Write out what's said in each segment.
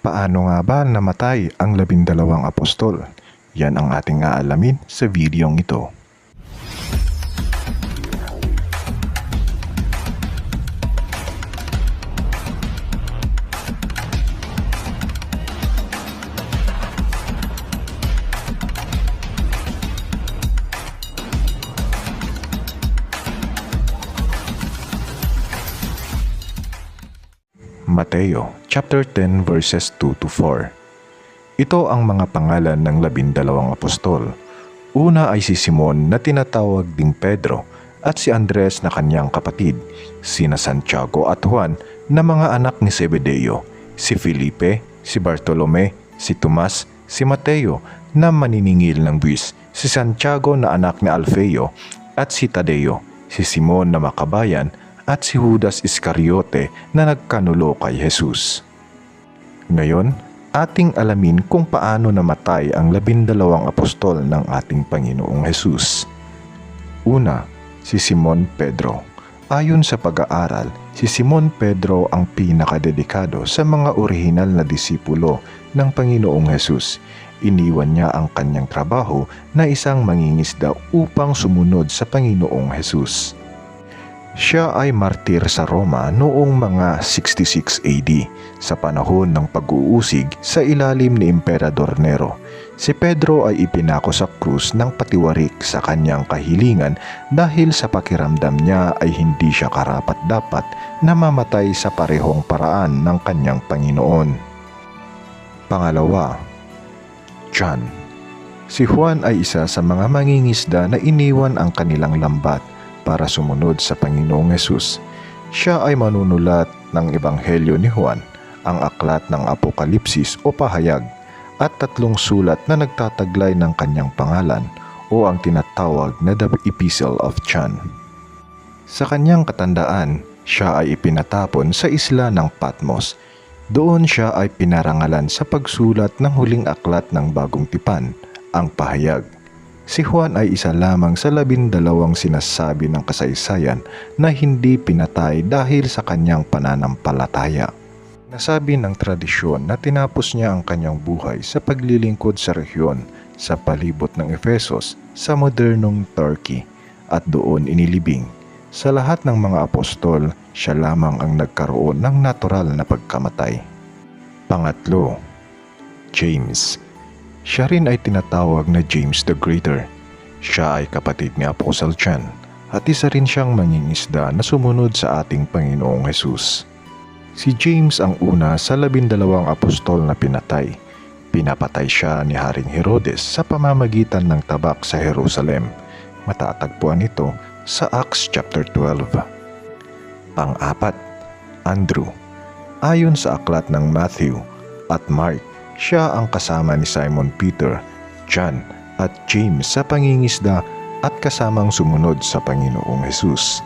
Paano nga ba namatay ang labindalawang apostol? Yan ang ating aalamin sa videong ito. Mateo chapter 10 verses 2 to 4. Ito ang mga pangalan ng labindalawang apostol. Una ay si Simon na tinatawag ding Pedro at si Andres na kanyang kapatid, sina Santiago at Juan na mga anak ni Zebedeo, si Felipe, si Bartolome, si Tomas, si Mateo na maniningil ng buwis, si Santiago na anak ni Alfeo at si Tadeo, si Simon na makabayan at si Judas Iscariote na nagkanulo kay Jesus. Ngayon, ating alamin kung paano namatay ang labindalawang apostol ng ating Panginoong Jesus. Una, si Simon Pedro. Ayon sa pag-aaral, si Simon Pedro ang pinakadedikado sa mga orihinal na disipulo ng Panginoong Jesus. Iniwan niya ang kanyang trabaho na isang mangingisda upang sumunod sa Panginoong Jesus. Siya ay martir sa Roma noong mga 66 AD sa panahon ng pag-uusig sa ilalim ni Emperador Nero. Si Pedro ay ipinako sa krus ng patiwarik sa kanyang kahilingan dahil sa pakiramdam niya ay hindi siya karapat-dapat na mamatay sa parehong paraan ng kanyang Panginoon. Pangalawa, John. Si Juan ay isa sa mga mangingisda na iniwan ang kanilang lambat para sumunod sa Panginoong Yesus. Siya ay manunulat ng Ebanghelyo ni Juan, ang aklat ng Apokalipsis o pahayag, at tatlong sulat na nagtataglay ng kanyang pangalan o ang tinatawag na The Epistle of John. Sa kanyang katandaan, siya ay ipinatapon sa isla ng Patmos. Doon siya ay pinarangalan sa pagsulat ng huling aklat ng bagong tipan, ang pahayag. Si Juan ay isa lamang sa labindalawang sinasabi ng kasaysayan na hindi pinatay dahil sa kanyang pananampalataya. Nasabi ng tradisyon na tinapos niya ang kanyang buhay sa paglilingkod sa rehiyon sa palibot ng Efesos sa modernong Turkey at doon inilibing. Sa lahat ng mga apostol, siya lamang ang nagkaroon ng natural na pagkamatay. Pangatlo, James siya rin ay tinatawag na James the Greater. Siya ay kapatid ni Apostle John at isa rin siyang mangingisda na sumunod sa ating Panginoong Hesus. Si James ang una sa labindalawang apostol na pinatay. Pinapatay siya ni Haring Herodes sa pamamagitan ng tabak sa Jerusalem. Matatagpuan ito sa Acts chapter 12. Pang-apat, Andrew. Ayon sa aklat ng Matthew at Mark, siya ang kasama ni Simon Peter, John at James sa pangingisda at kasamang sumunod sa Panginoong Hesus.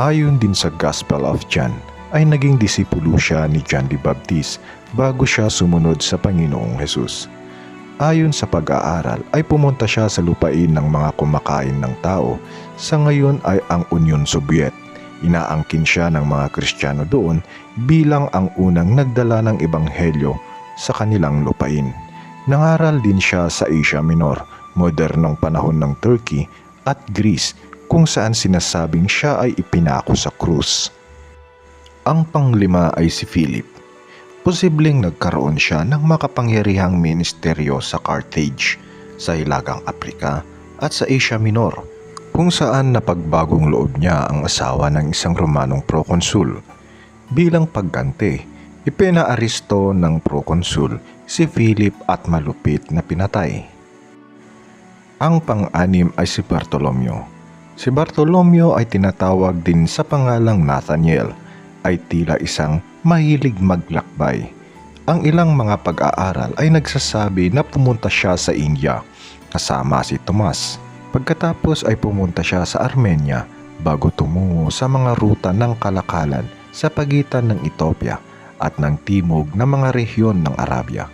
Ayon din sa Gospel of John, ay naging disipulo siya ni John the Baptist bago siya sumunod sa Panginoong Hesus. Ayon sa pag-aaral ay pumunta siya sa lupain ng mga kumakain ng tao. Sa ngayon ay ang Union Soviet. Inaangkin siya ng mga Kristiyano doon bilang ang unang nagdala ng ebanghelyo sa kanilang lupain. Nangaral din siya sa Asia Minor, modernong panahon ng Turkey at Greece kung saan sinasabing siya ay ipinako sa krus. Ang panglima ay si Philip. Posibleng nagkaroon siya ng makapangyarihang ministeryo sa Carthage, sa Hilagang Aprika at sa Asia Minor kung saan napagbagong loob niya ang asawa ng isang Romanong prokonsul. Bilang pagganti, ipinaaresto ng prokonsul si Philip at malupit na pinatay. Ang pang-anim ay si Bartolomeo. Si Bartolomeo ay tinatawag din sa pangalang Nathaniel ay tila isang mahilig maglakbay. Ang ilang mga pag-aaral ay nagsasabi na pumunta siya sa India kasama si Tomas. Pagkatapos ay pumunta siya sa Armenia bago tumungo sa mga ruta ng kalakalan sa pagitan ng Ethiopia at ng timog na mga rehiyon ng Arabia.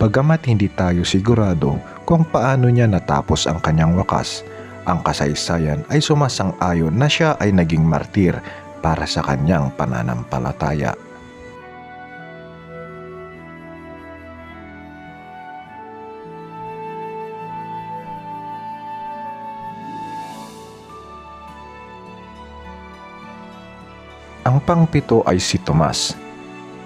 Pagamat hindi tayo sigurado kung paano niya natapos ang kanyang wakas, ang kasaysayan ay sumasang-ayon na siya ay naging martir para sa kanyang pananampalataya. Ang pangpito ay si Tomas,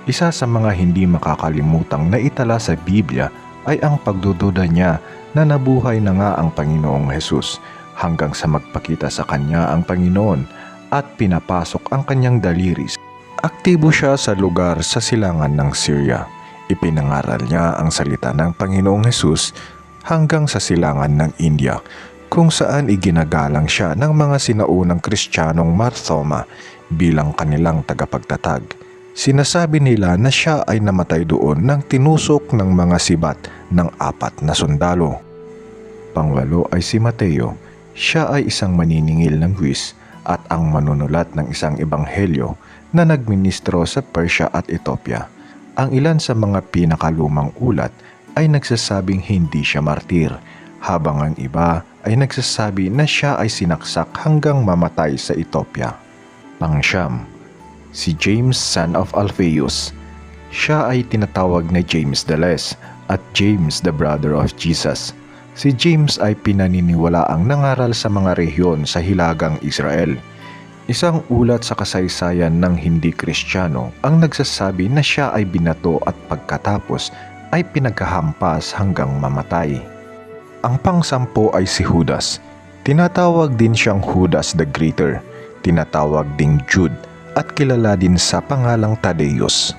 isa sa mga hindi makakalimutang naitala sa Biblia ay ang pagdududa niya na nabuhay na nga ang Panginoong Hesus hanggang sa magpakita sa kanya ang Panginoon at pinapasok ang kanyang daliris. Aktibo siya sa lugar sa silangan ng Syria. Ipinangaral niya ang salita ng Panginoong Hesus hanggang sa silangan ng India kung saan iginagalang siya ng mga sinaunang Kristiyanong Marthoma bilang kanilang tagapagtatag. Sinasabi nila na siya ay namatay doon nang tinusok ng mga sibat ng apat na sundalo. Pangwalo ay si Mateo. Siya ay isang maniningil ng buwis at ang manunulat ng isang ebanghelyo na nagministro sa Persia at Ethiopia. Ang ilan sa mga pinakalumang ulat ay nagsasabing hindi siya martir, habang ang iba ay nagsasabi na siya ay sinaksak hanggang mamatay sa Ethiopia. Pangsyam, si James son of Alphaeus. Siya ay tinatawag na James the Less at James the brother of Jesus. Si James ay pinaniniwalaang nangaral sa mga rehiyon sa Hilagang Israel. Isang ulat sa kasaysayan ng hindi kristyano ang nagsasabi na siya ay binato at pagkatapos ay pinagkahampas hanggang mamatay. Ang pangsampo ay si Judas. Tinatawag din siyang Judas the Greater. Tinatawag ding Jude at kilala din sa pangalang Tadeus.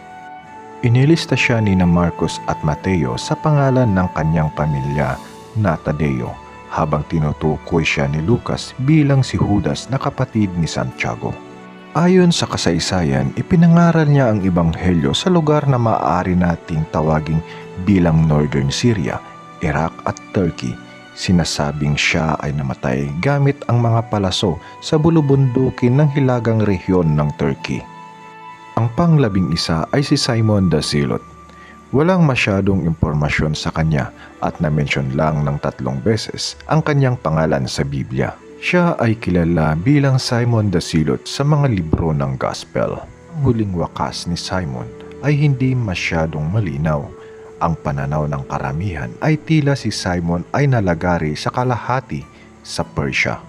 Inilista siya ni na Marcos at Mateo sa pangalan ng kanyang pamilya na Tadeo habang tinutukoy siya ni Lucas bilang si Judas na kapatid ni Santiago. Ayon sa kasaysayan, ipinangaral niya ang ebanghelyo sa lugar na maaari nating tawaging bilang Northern Syria, Iraq at Turkey. Sinasabing siya ay namatay gamit ang mga palaso sa bulubundukin ng hilagang rehiyon ng Turkey. Ang panglabing isa ay si Simon Zealot. Walang masyadong impormasyon sa kanya at na-mention lang ng tatlong beses ang kanyang pangalan sa Biblia. Siya ay kilala bilang Simon Zealot sa mga libro ng Gospel. Ang huling wakas ni Simon ay hindi masyadong malinaw. Ang pananaw ng karamihan ay tila si Simon ay nalagari sa kalahati sa Persia.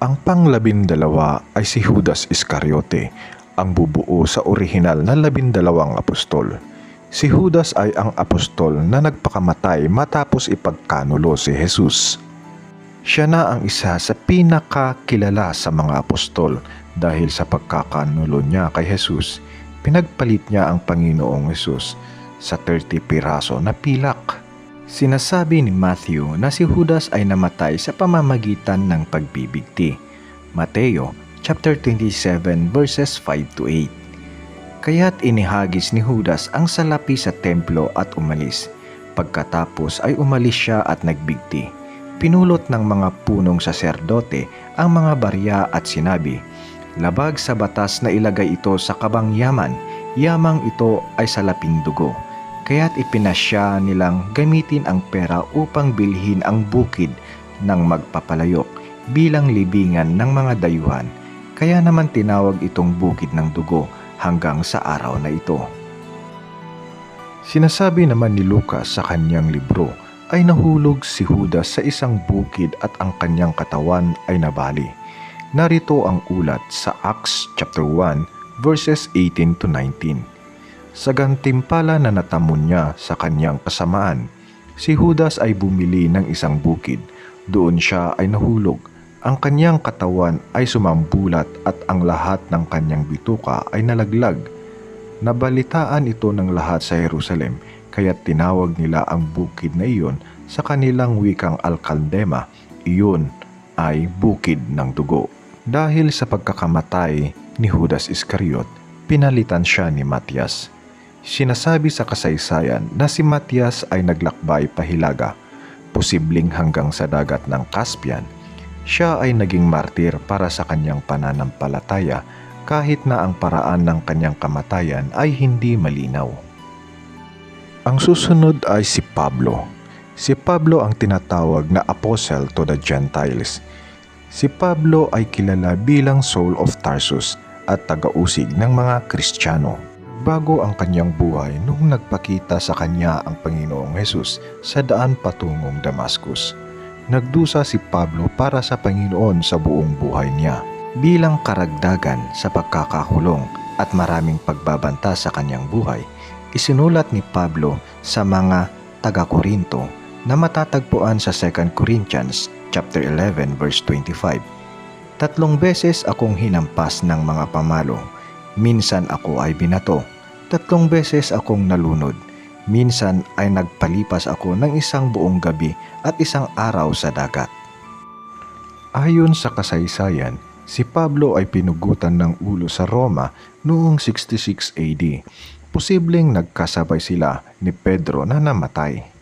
Ang panglabindalawa ay si Judas Iscariote, ang bubuo sa orihinal na labindalawang apostol. Si Judas ay ang apostol na nagpakamatay matapos ipagkanulo si Jesus. Siya na ang isa sa pinakakilala sa mga apostol dahil sa pagkakanulo niya kay Jesus. Pinagpalit niya ang Panginoong Jesus sa 30 piraso na pilak. Sinasabi ni Matthew na si Judas ay namatay sa pamamagitan ng pagbibigti. Mateo chapter 27 verses 5 to 8. Kaya't inihagis ni Judas ang salapi sa templo at umalis. Pagkatapos ay umalis siya at nagbigti. Pinulot ng mga punong saserdote ang mga barya at sinabi, Labag sa batas na ilagay ito sa kabang yaman, yamang ito ay salaping dugo. Kaya't ipinasya nilang gamitin ang pera upang bilhin ang bukid ng magpapalayok bilang libingan ng mga dayuhan. Kaya naman tinawag itong bukid ng dugo hanggang sa araw na ito. Sinasabi naman ni Lucas sa kanyang libro ay nahulog si Judas sa isang bukid at ang kanyang katawan ay nabali. Narito ang ulat sa Acts chapter 1 verses 18 to 19. Sa gantimpala na natamon niya sa kanyang kasamaan, si Judas ay bumili ng isang bukid. Doon siya ay nahulog. Ang kanyang katawan ay sumambulat at ang lahat ng kanyang bituka ay nalaglag. Nabalitaan ito ng lahat sa Jerusalem kaya tinawag nila ang bukid na iyon sa kanilang wikang Alkaldema. Iyon ay bukid ng dugo. Dahil sa pagkakamatay ni Judas Iscariot, pinalitan siya ni Matias. Sinasabi sa kasaysayan na si Matias ay naglakbay pahilaga, posibleng hanggang sa dagat ng Caspian. Siya ay naging martir para sa kanyang pananampalataya kahit na ang paraan ng kanyang kamatayan ay hindi malinaw. Ang susunod ay si Pablo. Si Pablo ang tinatawag na apostle to the Gentiles. Si Pablo ay kilala bilang Saul of Tarsus at tagausig ng mga Kristiyano. Bago ang kanyang buhay nung nagpakita sa kanya ang Panginoong Hesus sa daan patungong Damascus. Nagdusa si Pablo para sa Panginoon sa buong buhay niya. bilang karagdagan sa pagkakakulong at maraming pagbabanta sa kanyang buhay, isinulat ni Pablo sa mga taga-Korinto na matatagpuan sa 2 Corinthians chapter 11 verse 25. Tatlong beses akong hinampas ng mga pamalo. Minsan ako ay binato. Tatlong beses akong nalunod. Minsan ay nagpalipas ako ng isang buong gabi at isang araw sa dagat. Ayon sa kasaysayan, si Pablo ay pinugutan ng ulo sa Roma noong 66 AD. Posibleng nagkasabay sila ni Pedro na namatay.